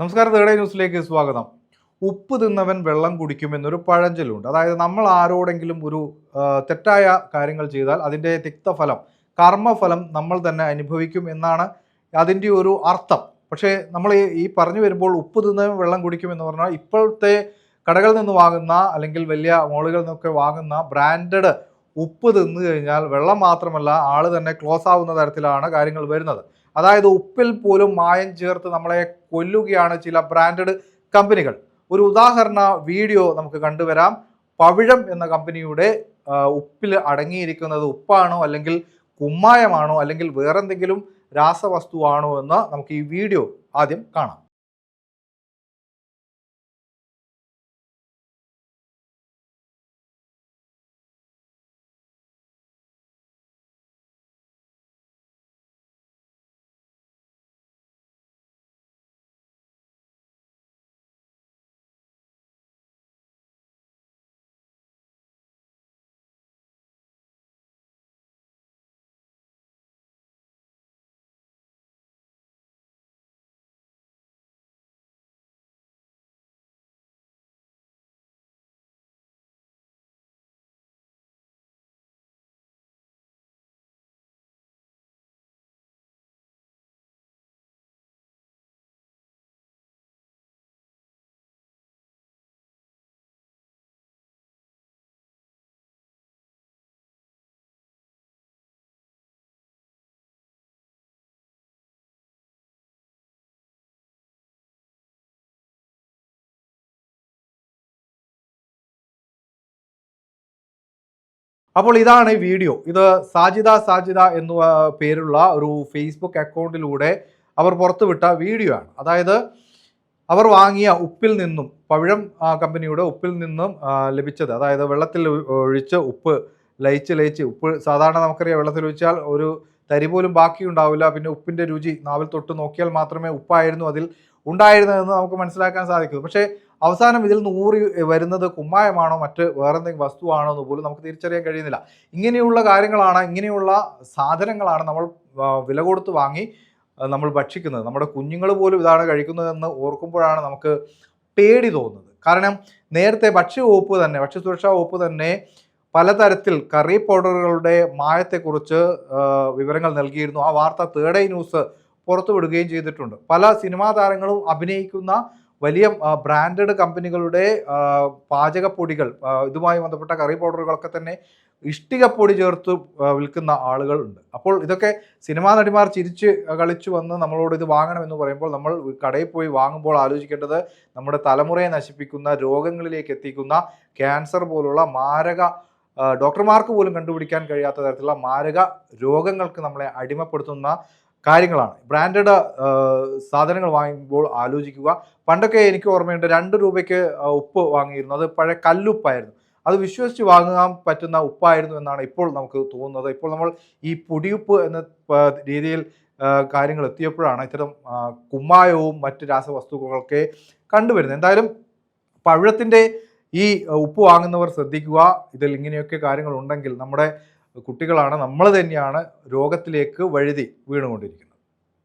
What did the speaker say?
നമസ്കാരം തേടേ ന്യൂസിലേക്ക് സ്വാഗതം. ഉപ്പ് തിന്നവൻ വെള്ളം കുടിക്കുമെന്നൊരു പഴഞ്ചൊല്ലുണ്ട്. അതായത് നമ്മൾ ആരോടെങ്കിലും ഒരു തെറ്റായ കാര്യങ്ങൾ ചെയ്താൽ അതിന്റെ തിക്തഫലം കർമ്മഫലം നമ്മൾ തന്നെ അനുഭവിക്കും എന്നാണ് അതിന്റെ ഒരു അർത്ഥം. പക്ഷേ നമ്മൾ ഈ- പറഞ്ഞു വരുമ്പോൾ ഉപ്പ് തിന്നവൻ വെള്ളം കുടിക്കുമെന്ന് പറഞ്ഞാൽ ഇപ്പോഴത്തെ കടകളിൽ നിന്ന് വാങ്ങുന്ന അല്ലെങ്കിൽ വലിയ മോളുകളിൽ നിന്നൊക്കെ വാങ്ങുന്ന ബ്രാൻഡഡ് ഉപ്പ് തിന്നു കഴിഞ്ഞാൽ വെള്ളം മാത്രമല്ല ആൾ തന്നെ ക്ലോസ് ആവുന്ന തരത്തിലാണ് കാര്യങ്ങൾ വരുന്നത്. അതായത് ഉപ്പിൽ പോലും മായം ചേർത്ത് നമ്മളെ കൊല്ലുകയാണ് ചില ബ്രാൻഡഡ് കമ്പനികൾ. ഒരു ഉദാഹരണ വീഡിയോ നമുക്ക് കണ്ടുവരാം. പവിഴം എന്ന കമ്പനിയുടെ ഉപ്പിൽ അടങ്ങിയിരിക്കുന്നത് ഉപ്പാണോ അല്ലെങ്കിൽ കുമ്മായമാണോ അല്ലെങ്കിൽ വേറെന്തെങ്കിലും രാസവസ്തുവാണോ എന്ന് നമുക്ക് ഈ വീഡിയോ ആദ്യം കാണാം. അപ്പോൾ ഇതാണ് ഈ വീഡിയോ. ഇത് സാജിദ സാജിദ എന്ന പേരുള്ള ഒരു ഫേസ്ബുക്ക് അക്കൗണ്ടിലൂടെ അവർ പുറത്തുവിട്ട വീഡിയോ ആണ്. അതായത് അവർ വാങ്ങിയ ഉപ്പിൽ നിന്നും പവിഴം കമ്പനിയുടെ ഉപ്പിൽ നിന്നും ലഭിച്ചത്. അതായത് വെള്ളത്തിൽ ഒഴിച്ച് ഉപ്പ് ലയിച്ച് ലയിച്ച് ഉപ്പ് സാധാരണ നമുക്കറിയാം വെള്ളത്തിൽ ഒഴിച്ചാൽ ഒരു തരി പോലും ബാക്കി ഉണ്ടാവില്ല. പിന്നെ ഉപ്പിന്റെ രുചി നാവിൽ തൊട്ട് നോക്കിയാൽ മാത്രമേ ഉപ്പായിരുന്നു അതിൽ ഉണ്ടായിരുന്നതെന്ന് നമുക്ക് മനസ്സിലാക്കാൻ സാധിക്കൂ. പക്ഷേ അവസാനം ഇതിൽ നിന്ന് ഊറി വരുന്നത് കുമ്മായമാണോ മറ്റ് വേറെന്തെങ്കിലും വസ്തുവാണോ എന്ന് പോലും നമുക്ക് തിരിച്ചറിയാൻ കഴിയുന്നില്ല. ഇങ്ങനെയുള്ള കാര്യങ്ങളാണ് ഇങ്ങനെയുള്ള സാധനങ്ങളാണ് നമ്മൾ വില കൊടുത്ത് വാങ്ങി നമ്മൾ ഭക്ഷിക്കുന്നത്. നമ്മുടെ കുഞ്ഞുങ്ങൾ പോലും ഇതാണ് കഴിക്കുന്നതെന്ന് ഓർക്കുമ്പോഴാണ് നമുക്ക് പേടി തോന്നുന്നത്. കാരണം നേരത്തെ ഭക്ഷ്യവകുപ്പ് തന്നെ ഭക്ഷ്യസുരക്ഷാ വകുപ്പ് തന്നെ പലതരത്തിൽ കറി പൗഡറുകളുടെ മായത്തെക്കുറിച്ച് വിവരങ്ങൾ നൽകിയിരുന്നു. ആ വാർത്ത തേർഡ് ന്യൂസ് പുറത്തുവിടുകയും ചെയ്തിട്ടുണ്ട്. പല സിനിമാ താരങ്ങളും അഭിനയിക്കുന്ന വലിയ ബ്രാൻഡഡ് കമ്പനികളുടെ പാചകപ്പൊടികൾ ഇതുമായി ബന്ധപ്പെട്ട കറി പൗഡറുകളൊക്കെ തന്നെ ഇഷ്ടികപ്പൊടി ചേർത്ത് വിൽക്കുന്ന ആളുകളുണ്ട് അപ്പോൾ ഇതൊക്കെ സിനിമാ നടിമാർ ചിരിച്ച് കളിച്ചു വന്ന് നമ്മളോട് ഇത് വാങ്ങണമെന്ന് പറയുമ്പോൾ നമ്മൾ കടയിൽ പോയി വാങ്ങുമ്പോൾ ആലോചിക്കേണ്ടത് നമ്മുടെ തലമുറയെ നശിപ്പിക്കുന്ന രോഗങ്ങളിലേക്ക് എത്തിക്കുന്ന ക്യാൻസർ പോലുള്ള മാരക ഡോക്ടർമാർക്ക് പോലും കണ്ടുപിടിക്കാൻ കഴിയാത്ത തരത്തിലുള്ള മാരക രോഗങ്ങൾക്ക് നമ്മളെ അടിമപ്പെടുത്തുന്ന കാര്യങ്ങളാണ്. ബ്രാൻഡഡ് സാധനങ്ങൾ വാങ്ങുമ്പോൾ ആലോചിക്കുക. പണ്ടൊക്കെ എനിക്ക് ഓർമ്മയുണ്ട് രണ്ട് രൂപയ്ക്ക് ഉപ്പ് വാങ്ങിയിരുന്നു അത് പഴയ കല്ലുപ്പായിരുന്നു. അത് വിശ്വസിച്ച് വാങ്ങാൻ പറ്റുന്ന ഉപ്പായിരുന്നു എന്നാണ് ഇപ്പോൾ നമുക്ക് തോന്നുന്നത്. ഇപ്പോൾ നമ്മൾ ഈ പൊടിയുപ്പ് എന്ന രീതിയിൽ കാര്യങ്ങൾ എത്തിയപ്പോഴാണ് ഇത്തരം കുമ്മായവും മറ്റ് രാസവസ്തുക്കളൊക്കെ കണ്ടുവരുന്നത്. എന്തായാലും പഴത്തിന്റെ ഈ ഉപ്പ് വാങ്ങുന്നവർ ശ്രദ്ധിക്കുക. ഇതിൽ ഇങ്ങനെയൊക്കെ കാര്യങ്ങളുണ്ടെങ്കിൽ നമ്മുടെ കുട്ടികളാണ് നമ്മൾ തന്നെയാണ് രോഗത്തിലേക്ക് വഴുതി വീണുകൊണ്ടിരിക്കുന്നത്.